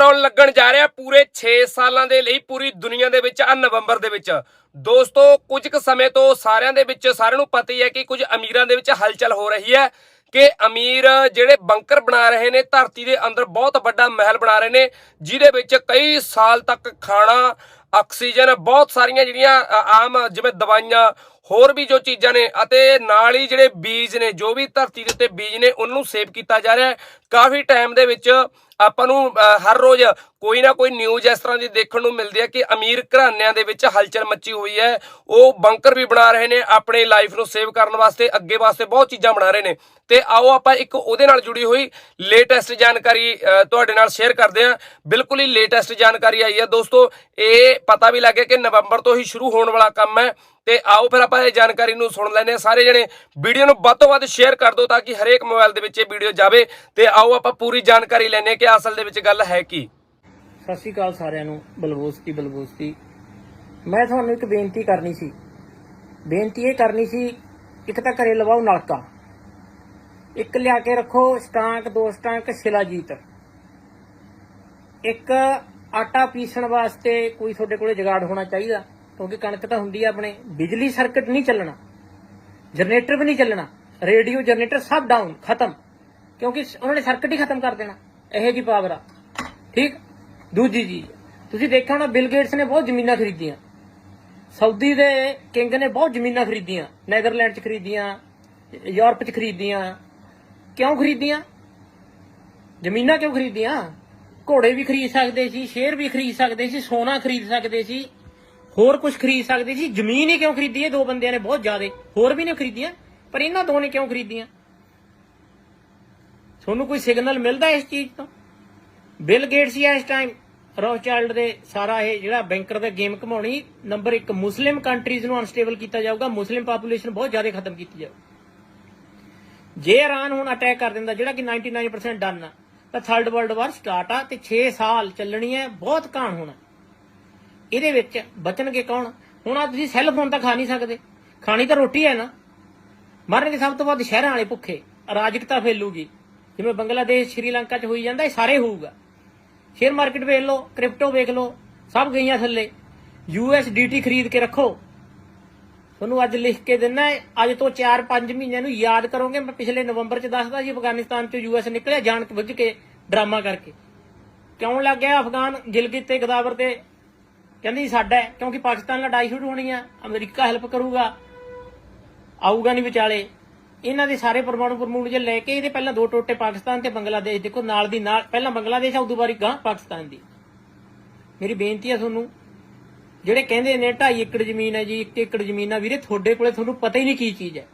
Lockdown ਲੱਗਣ ਜਾ ਰਿਹਾ ਪੂਰੇ 6 ਸਾਲਾਂ ਦੇ ਲਈ, ਪੂਰੀ ਦੁਨੀਆ ਦੇ ਵਿੱਚ ਆ ਨਵੰਬਰ ਦੇ ਵਿੱਚ। ਦੋਸਤੋ, ਕੁਝ ਕੁ ਸਮੇਂ ਤੋਂ ਸਾਰਿਆਂ ਦੇ ਵਿੱਚ, ਸਾਰਿਆਂ ਨੂੰ ਪਤਾ ਹੀ ਹੈ ਕਿ ਕੁਝ ਅਮੀਰਾਂ ਦੇ ਵਿੱਚ ਹਲਚਲ ਹੋ ਰਹੀ ਹੈ ਕਿ ਅਮੀਰ ਜਿਹੜੇ ਬੰਕਰ ਬਣਾ ਰਹੇ ਨੇ, ਧਰਤੀ ਦੇ ਅੰਦਰ ਬਹੁਤ ਵੱਡਾ ਮਹਿਲ ਬਣਾ ਰਹੇ ਨੇ, ਜਿਹਦੇ ਵਿੱਚ ਕਈ ਸਾਲ ਤੱਕ ਖਾਣਾ, ਆਕਸੀਜਨ, ਬਹੁਤ ਸਾਰੀਆਂ ਜਿਹੜੀਆਂ ਆਮ ਜਿਵੇਂ ਦਵਾਈਆਂ ਹੋਰ ਵੀ ਜੋ ਚੀਜ਼ਾਂ ਨੇ ਅਤੇ ਨਾਲ ਹੀ ਜਿਹੜੇ ਬੀਜ ਨੇ, ਜੋ ਵੀ ਧਰਤੀ ਦੇ ਉੱਤੇ ਬੀਜ ਨੇ, ਉਹਨੂੰ ਸੇਵ ਕੀਤਾ ਜਾ ਰਿਹਾ ਹੈ। ਕਾਫੀ ਟਾਈਮ ਦੇ ਵਿੱਚ ਆਪਾਂ ਨੂੰ ਹਰ ਰੋਜ਼ ਕੋਈ ਨਾ ਕੋਈ ਨਿਊਜ਼ ਇਸ ਤਰ੍ਹਾਂ ਦੀ ਦੇਖਣ ਨੂੰ ਮਿਲਦੀ ਹੈ ਕਿ ਅਮੀਰ ਘਰਾਣਿਆਂ ਦੇ ਵਿੱਚ ਹਲਚਲ ਮੱਚੀ ਹੋਈ ਹੈ। ਉਹ ਬੰਕਰ ਵੀ ਬਣਾ ਰਹੇ ਨੇ ਆਪਣੇ ਲਾਈਫ ਨੂੰ ਸੇਵ ਕਰਨ ਵਾਸਤੇ, ਅੱਗੇ ਵਾਸਤੇ ਬਹੁਤ ਚੀਜ਼ਾਂ ਬਣਾ ਰਹੇ ਨੇ। ਤੇ ਆਓ ਆਪਾਂ ਇੱਕ ਉਹਦੇ ਨਾਲ ਜੁੜੀ ਹੋਈ ਲੇਟੈਸਟ ਜਾਣਕਾਰੀ ਤੁਹਾਡੇ ਨਾਲ ਸ਼ੇਅਰ ਕਰਦੇ ਹਾਂ। ਬਿਲਕੁਲ ਹੀ ਲੇਟੈਸਟ ਜਾਣਕਾਰੀ ਆਈ ਹੈ ਦੋਸਤੋ। ਇਹ ਪਤਾ ਵੀ ਲੱਗਿਆ ਕਿ ਨਵੰਬਰ ਤੋਂ ਹੀ ਸ਼ੁਰੂ ਹੋਣ ਵਾਲਾ ਕੰਮ ਹੈ। ਤੇ ਆਓ ਫਿਰ ਆਪਾਂ ਇਹ ਜਾਣਕਾਰੀ ਨੂੰ ਸੁਣ ਲੈਂਦੇ ਹਾਂ। ਸਾਰੇ ਜਣੇ ਵੀਡੀਓ ਨੂੰ ਵੱਧ ਤੋਂ ਵੱਧ ਸ਼ੇਅਰ ਕਰ ਦਿਓ ਤਾਂ ਕਿ ਹਰੇਕ ਮੋਬਾਈਲ ਦੇ ਵਿੱਚ ਇਹ ਵੀਡੀਓ ਜਾਵੇ ਤੇ ਆਓ ਆਪਾਂ ਪੂਰੀ ਜਾਣਕਾਰੀ ਲੈਣੇ ਕਿ ਅਸਲ ਦੇ ਵਿੱਚ ਗੱਲ ਹੈ ਕੀ। ਸਤਿ ਸ਼੍ਰੀ ਅਕਾਲ ਸਾਰਿਆਂ ਨੂੰ, ਬਲਬੋਸਤੀ ਬਲਬੋਸਤੀ। ਮੈਂ ਤੁਹਾਨੂੰ ਇੱਕ ਬੇਨਤੀ ਕਰਨੀ ਸੀ। ਬੇਨਤੀ ਇਹ ਕਰਨੀ ਸੀ, ਇੱਕ ਤਾਂ ਘਰੇ ਲਵਾਓ ਨਲਕਾ। ਇੱਕ ਲਿਆ ਕੇ ਰੱਖੋ ਸਟਾਂਕ, ਦੋ ਸਟਾਂਕ ਸ਼ਿਲਾਜੀਤ ਇੱਕ ਆਟਾ ਪੀਸਣ ਵਾਸਤੇ ਕੋਈ ਤੁਹਾਡੇ ਕੋਲੇ ਜਗਾੜ ਹੋਣਾ ਚਾਹੀਦਾ। ਕਿਉਂਕਿ ਕਣਕ ਤਾਂ ਹੁੰਦੀ ਆ ਆਪਣੇ, ਬਿਜਲੀ ਸਰਕਟ ਨਹੀਂ ਚੱਲਣਾ, ਜਨਰੇਟਰ ਵੀ ਨਹੀਂ ਚੱਲਣਾ, ਰੇਡੀਓ, ਜਨਰੇਟਰ ਸਭ ਡਾਊਨ ਖਤਮ, ਕਿਉਂਕਿ ਉਹਨਾਂ ਨੇ ਸਰਕਟ ਹੀ ਖਤਮ ਕਰ ਦੇਣਾ, ਇਹੋ ਜੀ ਪਾਵਰ ਆ। ਠੀਕ? ਦੂਜੀ ਚੀਜ਼, ਤੁਸੀਂ ਦੇਖਿਆ ਹੋਣਾ ਬਿਲ ਗੇਟਸ ਨੇ ਬਹੁਤ ਜ਼ਮੀਨਾਂ ਖਰੀਦੀਆਂ। ਸਾਊਦੀ ਦੇ ਕਿੰਗ ਨੇ ਬਹੁਤ ਜ਼ਮੀਨਾਂ ਖਰੀਦੀਆਂ ਨੈਦਰਲੈਂਡ 'ਚ ਖਰੀਦੀਆਂ ਯੂਰਪ 'ਚ ਖਰੀਦੀਆਂ। ਕਿਉਂ ਖਰੀਦੀਆਂ? ਜ਼ਮੀਨਾਂ ਕਿਉਂ ਖਰੀਦੀਆਂ? ਘੋੜੇ ਵੀ ਖਰੀਦ ਸਕਦੇ ਸੀ, ਸ਼ੇਰ ਵੀ ਖਰੀਦ ਸਕਦੇ ਸੀ, ਸੋਨਾ ਖਰੀਦ ਸਕਦੇ ਸੀ। ਹੋਰ ਕੁਝ ਖਰੀਦ ਸਕਦੇ ਸੀ ਜ਼ਮੀਨ ਹੀ ਕਿਉਂ ਖਰੀਦੀ ਇਹ ਦੋ ਬੰਦਿਆਂ ਨੇ ਬਹੁਤ ਜ਼ਿਆਦਾ। ਹੋਰ ਵੀ ਨੇ ਖਰੀਦੀਆਂ, ਪਰ ਇਹਨਾਂ ਦੋ ਨੇ ਕਿਉਂ ਖਰੀਦੀਆਂ? ਤੁਹਾਨੂੰ ਕੋਈ ਸਿਗਨਲ ਮਿਲਦਾ ਇਸ ਚੀਜ਼ ਤੋਂ? ਬਿਲ ਗੇਟਸ ਹੀ ਇਸ ਟਾਈਮ ਰੋਚਾਈਲਡ ਦੇ ਸਾਰਾ ਇਹ ਜਿਹੜਾ ਬੈਂਕਰ ਦਾ ਗੇਮ ਘਮਾਉਣੀ ਨੰਬਰ 1 ਮੁਸਲਿਮ ਕੰਟਰੀਜ਼ ਨੂੰ ਅਨਸਟੇਬਲ ਕੀਤਾ ਜਾਊਗਾ ਮੁਸਲਿਮ ਪਾਪੂਲੇਸ਼ਨ ਬਹੁਤ ਜ਼ਿਆਦਾ ਖਤਮ ਕੀਤੀ ਜਾਊ। ਜੇ ਇਰਾਨ ਹੁਣ ਅਟੈਕ ਕਰ ਦਿੰਦਾ, ਜਿਹੜਾ ਕਿ 99% ਡਨ ਆ, ਤਾਂ ਥਰਡ ਵਰਲਡ ਵਾਰ ਸਟਾਰਟ ਆ ਤੇ 6 ਸਾਲ ਚੱਲਣੀ ਹੈ, ਬਹੁਤ ਕਾਣ ਹੋਣਾ। ਇਹਦੇ ਵਿੱਚ ਬਚਣਗੇ ਕੌਣ? ਹੁਣ ਆ ਤੁਸੀਂ ਸੈੱਲ ਫੋਨ ਤਾਂ ਖਾ ਨਹੀਂ ਸਕਦੇ। ਖਾਣੀ ਤਾਂ ਰੋਟੀ ਹੈ ਨਾ। ਮਰਨਗੇ ਸਭ ਤੋਂ ਵੱਧ ਸ਼ਹਿਰਾਂ ਵਾਲੇ ਭੁੱਖੇ। ਅਰਾਜਕਤਾ ਫੈਲੂਗੀ। ਜਿਵੇਂ ਬੰਗਲਾਦੇਸ਼, ਸ਼੍ਰੀਲੰਕਾ 'ਚ ਹੋਈ ਜਾਂਦਾ, ਇਹ ਸਾਰੇ ਹੋਊਗਾ। ਸ਼ੇਅਰ ਮਾਰਕੀਟ ਵੇਖ ਲਓ ਕ੍ਰਿਪਟੋ ਵੇਖ ਲਓ, ਸਭ ਗਈਆਂ ਥੱਲੇ। ਯੂਐਸਡੀਟੀ ਖਰੀਦ ਕੇ ਰੱਖੋ। ਤੁਹਾਨੂੰ ਅੱਜ ਲਿਖ ਕੇ ਦਿੰਨਾ ਅੱਜ ਤੋਂ 4-5 ਮਹੀਨਿਆਂ ਨੂੰ ਯਾਦ ਕਰੋਗੇ। ਮੈਂ ਪਿਛਲੇ ਨਵੰਬਰ 'ਚ ਦੱਸਦਾ ਸੀ, ਅਫਗਾਨਿਸਤਾਨ 'ਚੋਂ ਯੂਐਸ ਨਿਕਲਿਆ, ਜਾਣ ਬੁੱਝ ਕੇ ਡਰਾਮਾ ਕਰਕੇ। ਕਿਉਂ ਲੱਗ ਗਿਆ ਅਫਗਾਨ ਗਿਲਗਿਤ ਤੇ ਗਦਾਵਰ ਤੇ ਕਹਿੰਦੀ ਸਾਡਾ ਕਿਉਂਕਿ ਪਾਕਿਸਤਾਨ ਨਾਲ ਲੜਾਈ ਸ਼ੁਰੂ ਹੋਣੀ ਆ, ਅਮਰੀਕਾ ਹੈਲਪ ਕਰੂਗਾ। ਆਊਗਾ ਨਹੀਂ ਵਿਚਾਲੇ। ਇਹਨਾਂ ਦੇ ਸਾਰੇ ਪਰਮਾਣੂ ਪਰਮੂਣ ਜੇ ਲੈ ਕੇ ਇਹਦੇ ਪਹਿਲਾਂ ਦੋ ਟੋਟੇ ਪਾਕਿਸਤਾਨ ਤੇ ਬੰਗਲਾਦੇਸ਼, ਦੇਖੋ ਨਾਲ ਦੀ ਨਾਲ, ਪਹਿਲਾਂ ਬੰਗਲਾਦੇਸ਼ ਆ, ਉਦੋਂ ਬਾਰੀ ਗਾਂ ਪਾਕਿਸਤਾਨ ਦੀ। ਮੇਰੀ ਬੇਨਤੀ ਆ ਤੁਹਾਨੂੰ, ਜਿਹੜੇ ਕਹਿੰਦੇ ਨੇ 2.5 ਏਕੜ ਜ਼ਮੀਨ ਹੈ ਜੀ 1 ਏਕੜ ਜ਼ਮੀਨ ਆ, ਵੀਰੇ ਤੁਹਾਡੇ ਕੋਲੇ ਤੁਹਾਨੂੰ ਪਤਾ ਹੀ ਨਹੀਂ ਕੀ ਚੀਜ਼ ਹੈ।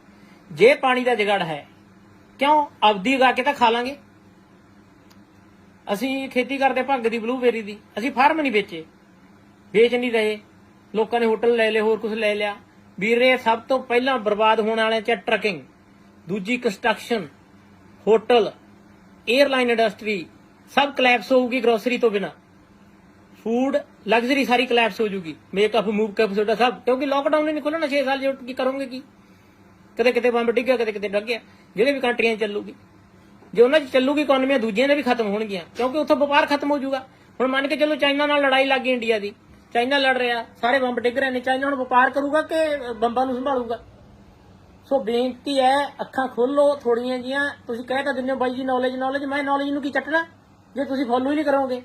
ਜੇ ਪਾਣੀ ਦਾ ਜਗੜ ਹੈ, ਕਿਉਂ? ਆਪਦੀ ਉਗਾ ਕੇ ਤਾਂ ਖਾ ਲਾਂਗੇ। ਅਸੀਂ ਖੇਤੀ ਕਰਦੇ ਭੰਗ ਦੀ ਬਲੂਬੇਰੀ ਦੀ, ਅਸੀਂ ਫਾਰਮ ਨਹੀਂ ਵੇਚੇ। ਵੇਚ ਨਹੀਂ ਰਹੇ। ਲੋਕਾਂ ਨੇ ਹੋਟਲ ਲੈ ਲਏ, ਹੋਰ ਕੁਝ ਲੈ ਲਿਆ। ਵੀਰੇ ਸਭ ਤੋਂ ਪਹਿਲਾਂ ਬਰਬਾਦ ਹੋਣ ਵਾਲਿਆਂ ਚ ਟਰਕਿੰਗ। ਦੂਜੀ ਕੰਸਟਰਕਸ਼ਨ, ਹੋਟਲ 에ਅਰਲਾਈਨ ਇੰਡਸਟਰੀ। ਸਭ ਕਲੈਪਸ ਹੋਊਗੀ ਗਰੋਸਰੀ ਤੋਂ ਬਿਨਾ। ਫੂਡ ਲਗਜ਼ਰੀ ਸਾਰੀ ਕਲੈਪਸ ਹੋ ਜੂਗੀ। ਮੇਕਅਪ ਮੂਵਕਅਪ ਤੁਹਾਡਾ ਸਭ। ਕਿਉਂਕਿ ਲਾਕਡਾਊਨ ਹੀ ਨਹੀਂ ਖੁੱਲਣਾ 6 ਸਾਲ ਜੇ ਕੀ ਕਰੋਗੇ ਕੀ? ਕਦੇ ਕਿਤੇ ਬੰਬ ਡਿੱਗਿਆ ਕਦੇ ਕਿਤੇ ਡੱਗਿਆ ਜਿਹੜੇ ਵੀ ਕੰਟਰੀਆਂ ਚੱਲੂਗੀ। ਜੇ ਉਹਨਾਂ 'ਚ ਚੱਲੂਗੀ ਇਕਨੋਮੀਆਂ ਦੂਜੀਆਂ ਦੇ ਵੀ ਖਤਮ ਹੋਣਗੀਆਂ। ਕਿਉਂਕਿ ਉੱਥੋਂ ਵਪਾਰ ਖਤਮ ਹੋ ਜਾਊਗਾ ਹੁਣ ਮੰਨ ਕੇ ਚੱਲੋ ਚਾਈਨਾ ਨਾਲ ਲੜਾਈ ਲੱਗ ਗਈ ਇੰਡੀਆ ਦੀ। ਚਾਈਨਾ ਲੜ ਰਿਹਾ, ਸਾਰੇ ਬੰਬ ਡਿੱਗ ਰਹੇ ਨੇ, ਚਾਈਨਾ ਹੁਣ ਵਪਾਰ ਕਰੂਗਾ ਕਿ ਬੰਬਾਂ ਨੂੰ ਸੰਭਾਲੂਗਾ? ਸੋ ਬੇਨਤੀ ਹੈ, ਅੱਖਾਂ ਖੋਲੋ ਥੋੜੀਆਂ ਜੀਆਂ, ਤੁਸੀਂ ਕਹਿ ਤਾਂ ਦਿੰਦੇ ਹੋ ਬਾਈ ਜੀ ਨੌਲੇਜ ਨੌਲੇਜ ਮੈਂ ਨੌਲੇਜ ਨੂੰ ਕੀ ਚੱਟਣਾ? ਜੇ ਤੁਸੀਂ ਫੋਲੋ ਹੀ ਨਹੀਂ ਕਰੋਗੇ।